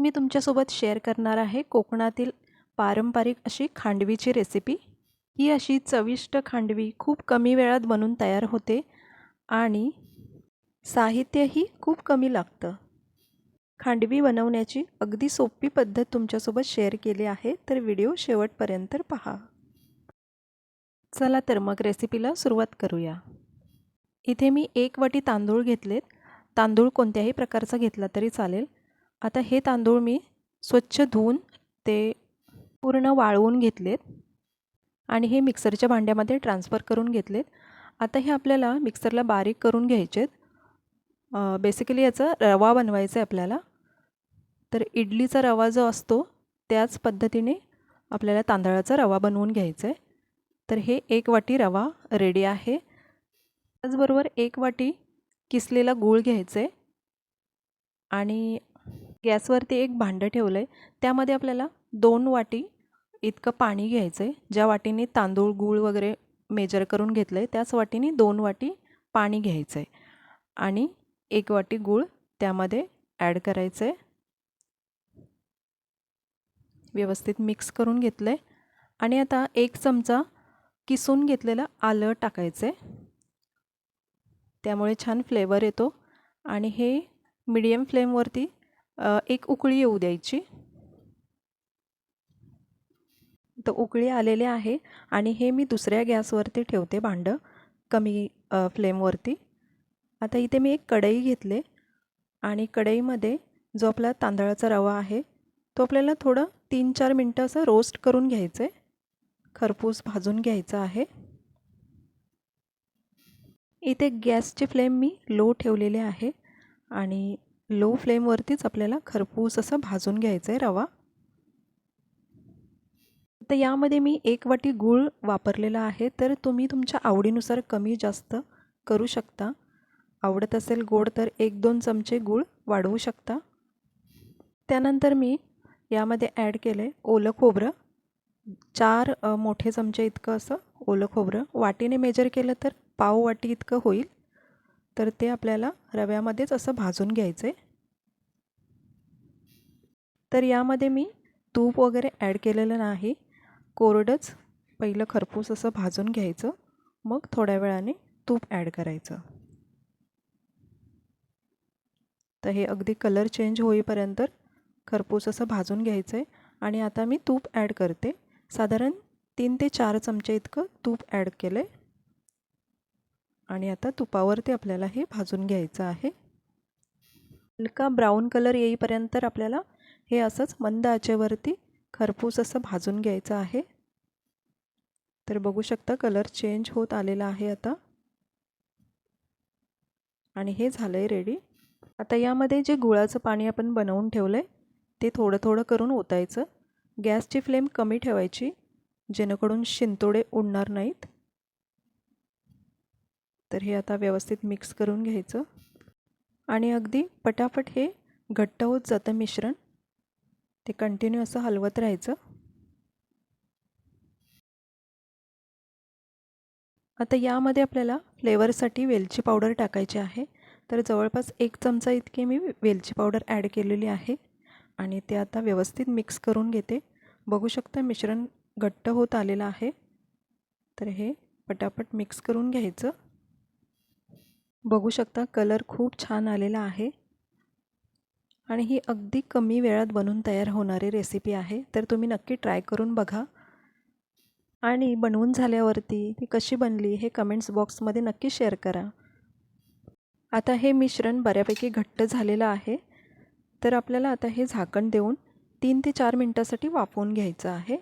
मी तुमच्यासोबत शेअर करणार आहे कोकणातील पारंपरिक अशी खांडवीची रेसिपी ही अशी चविष्ट खांडवी खूप कमी वेळात बनून तयार होते आणि साहित्यही खूप कमी लागतं. खांडवी बनवण्याची अगदी सोपी पद्धत तुमच्यासोबत शेअर केली आहे तर व्हिडिओ शेवटपर्यंत पहा. चला तर मग रेसिपीला सुरुवात करूया. इथे मी एक वाटी तांदूळ घेतलेत. तांदूळ कोणत्याही प्रकारचा घेतला तरी चालेल. आता हे तांदूळ मी स्वच्छ धुवून ते पूर्ण वाळवून घेतलेत. आणि हे मिक्सरच्या भांड्यामध्ये ट्रान्सफर करून घेतलेत. आता हे आपल्याला मिक्सरला बारीक करून घ्यायचे आहेत बेसिकली याचा रवा बनवायचा आहे आपल्याला. तर इडलीचा रवा जो असतो त्याच पद्धतीने आपल्याला तांदळाचा रवा बनवून घ्यायचा आहे. तर हे एक वाटी रवा रेडी आहे. त्याचबरोबर एक वाटी किसलेला गूळ घ्यायचा आहे. आणि गॅसवरती एक भांडं ठेवलं आहे त्यामध्ये आपल्याला दोन वाटी इतकं पाणी घ्यायचं आहे ज्या वाटीने तांदूळ गूळ वगैरे मेजर करून घेतलं आहे त्याच वाटीने दोन वाटी पाणी घ्यायचं आहे आणि एक वाटी गूळ त्यामध्ये ॲड करायचं आहे व्यवस्थित मिक्स करून घेतलं आहे आणि आता एक चमचा किसून घेतलेलं आलं टाकायचं आहे त्यामुळे छान फ्लेवर येतो. आणि हे मीडियम फ्लेमवरती एक उकळी येऊ द्यायची. तर उकळी आलेले आहे आणि हे मी दुसऱ्या गॅसवरती ठेवते भांडं कमी फ्लेमवरती. आता इथे मी एक कढई घेतले आणि कढईमध्ये जो आपला तांदळाचा रवा आहे तो आपल्याला थोडं तीन चार मिनटं असं रोस्ट करून घ्यायचं आहे खरपूस भाजून घ्यायचं आहे. इथे गॅसची फ्लेम मी लो ठेवलेले आहे आणि लो फ्लेमवरतीच आपल्याला खरपूस असं भाजून घ्यायचं आहे रवा. तर यामध्ये मी एक वाटी गूळ वापरलेला आहे तर तुम्ही तुमच्या आवडीनुसार कमी जास्त करू शकता. आवडत असेल गोड तर एक दोन चमचे गूळ वाढवू शकता. त्यानंतर मी यामध्ये ॲड केलं आहे ओलं खोबरं. चार मोठे चमचे इतकं असं ओलं खोबरं. वाटीने मेजर केलं तर पाव वाटी इतकं होईल. तर ते आपल्याला रव्यामध्येच असं भाजून घ्यायचं. आहे तर यामध्ये मी तूप वगैरे ॲड केलेलं नाही. कोरडंच पहिलं खरपूस असं भाजून घ्यायचं. मग थोड्या वेळाने तूप ॲड करायचं. तर हे अगदी कलर चेंज होईपर्यंत खरपूस असं भाजून घ्यायचं आहे. आणि आता मी तूप ॲड करते. साधारण तीन ते चार चमचे इतकं तूप ॲड केलं आहे आणि आता तुपावरती आपल्याला हे भाजून घ्यायचं आहे. हलका ब्राऊन कलर येईपर्यंत आपल्याला हे असंच मंद आचेवरती खरपूस असं भाजून घ्यायचं आहे. तर बघू शकता कलर चेंज होत आलेला आहे आता. आणि हे झालं आहे रेडी आता यामध्ये जे गुळाचं पाणी आपण बनवून ठेवलं आहे ते थोडं थोडं करून ओतायचं. गॅसची फ्लेम कमी ठेवायची जेणेकरून शिंतोडे उडणार नाहीत. तर हे आता व्यवस्थित मिक्स करून घ्यायचं. आणि अगदी पटापट हे घट्ट होत जातं मिश्रण. ते कंटिन्यू असं हलवत राहायचं. आता यामध्ये आपल्याला फ्लेवरसाठी वेलची पावडर टाकायची आहे. तर जवळपास एक चमचा इतकी मी वेलची पावडर ॲड केलेली आहे. आणि ते आता व्यवस्थित मिक्स करून घेते. बघू शकता मिश्रण घट्ट होत आलेलं आहे. तर हे पटापट मिक्स करून घ्यायचं. बघू शकता कलर खूप छान आलेला आहे. आणि ही अगदी कमी वेळात बनवून तयार होणारी रेसिपी आहे. तर तुम्ही नक्की ट्राय करून बघा. आणि बनवून झाल्यावरती ती कशी बनली हे कमेंट्स बॉक्समध्ये नक्की शेअर करा. आता हे मिश्रण बऱ्यापैकी घट्ट झालेलं आहे. तर आपल्याला आता हे झाकण देऊन तीन ते चार मिनटासाठी वाफवून घ्यायचं आहे.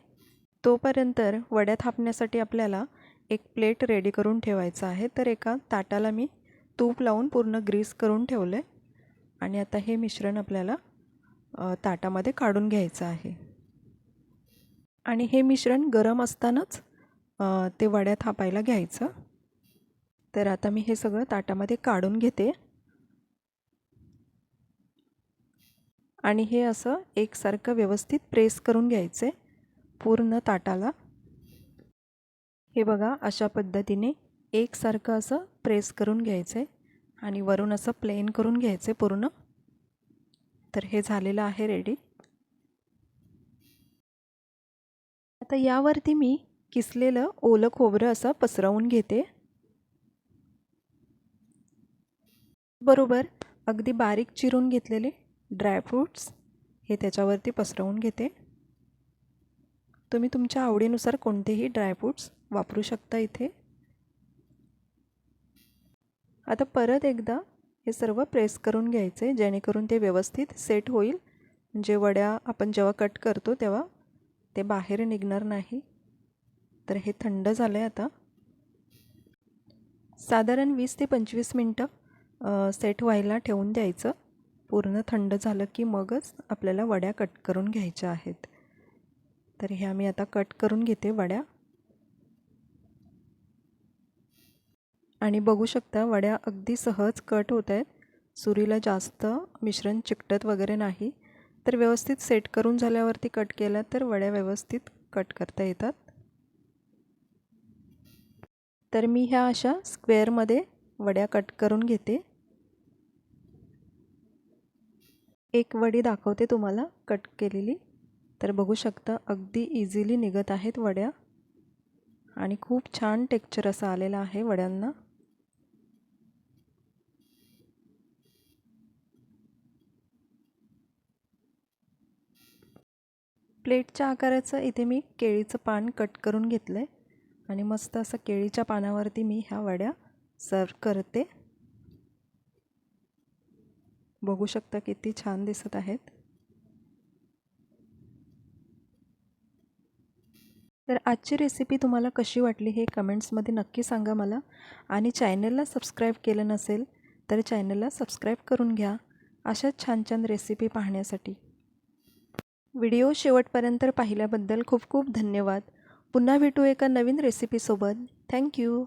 तोपर्यंत वड्या थापण्यासाठी आपल्याला एक प्लेट रेडी करून ठेवायचं आहे. तर एका ताटाला मी तूप लावून पूर्ण ग्रीस करून ठेवलं आहे आणि आता हे मिश्रण आपल्याला ताटामध्ये काढून घ्यायचं आहे. आणि हे मिश्रण गरम असतानाच ते वड्या थापायला घ्यायचं. तर आता मी हे सगळं ताटामध्ये काढून घेते. आणि हे असं एकसारखं व्यवस्थित प्रेस करून घ्यायचे पूर्ण ताटाला. हे बघा अशा पद्धतीने एकसारखं असं प्रेस करून घ्यायचं आहे आणि वरून असं प्लेन करून घ्यायचं आहे पूर्ण. तर हे झालेलं आहे रेडी. आता यावरती मी किसलेलं ओलं खोबरं असं पसरवून घेते. बरोबर अगदी बारीक चिरून घेतलेले ड्रायफ्रूट्स हे त्याच्यावरती पसरवून घेते. तुम्ही तुमच्या आवडीनुसार कोणतेही ड्रायफ्रूट्स वापरू शकता इथे. आता परत एकदा हे सर्व प्रेस करून घ्यायचे जेणेकरून ते व्यवस्थित सेट होईल. म्हणजे वड्या आपण जेव्हा कट करतो तेव्हा ते बाहेर निघणार नाही. तर हे थंड झालं आहे आता. साधारण वीस ते पंचवीस मिनटं सेट व्हायला ठेवून द्यायचं. पूर्ण थंड झालं की मगच आपल्याला वड्या कट करून घ्यायच्या आहेत. तर ह्या मी आता कट करून घेते वड्या. आणि बघू शकता वड्या अगदी सहज कट होत आहेत सुरीला जास्त मिश्रण चिकटत वगैरे नाही. तर व्यवस्थित सेट करून झाल्यावरती कट केला तर वड्या व्यवस्थित कट करता येतात. तर मी ह्या अशा स्क्वेअरमध्ये वड्या कट करून घेते. एक वडी दाखवते तुम्हाला कट केलेली. तर बघू शकता अगदी इझिली निघत आहेत वड्या. आणि खूप छान टेक्चर असं आलेलं आहे वड्यांना. प्लेटच्या आकाराचं इथे मी केळीचं पान कट करून घेतलं आहे आणि मस्त असं केळीच्या पानावरती मी ह्या वड्या सर्व करते. बघू शकता किती छान दिसत आहेत. तर आजची रेसिपी तुम्हाला कशी वाटली हे कमेंट्समध्ये नक्की सांगा मला. आणि चॅनलला सबस्क्राईब केलं नसेल तर चॅनलला सबस्क्राईब करून घ्या. अशाच छान छान रेसिपी पाहण्यासाठी. व्हिडिओ शेवटपर्यंत पाहिल्याबद्दल खूप खूप धन्यवाद. पुन्हा भेटू एका नवीन रेसिपीसोबत थँक्यू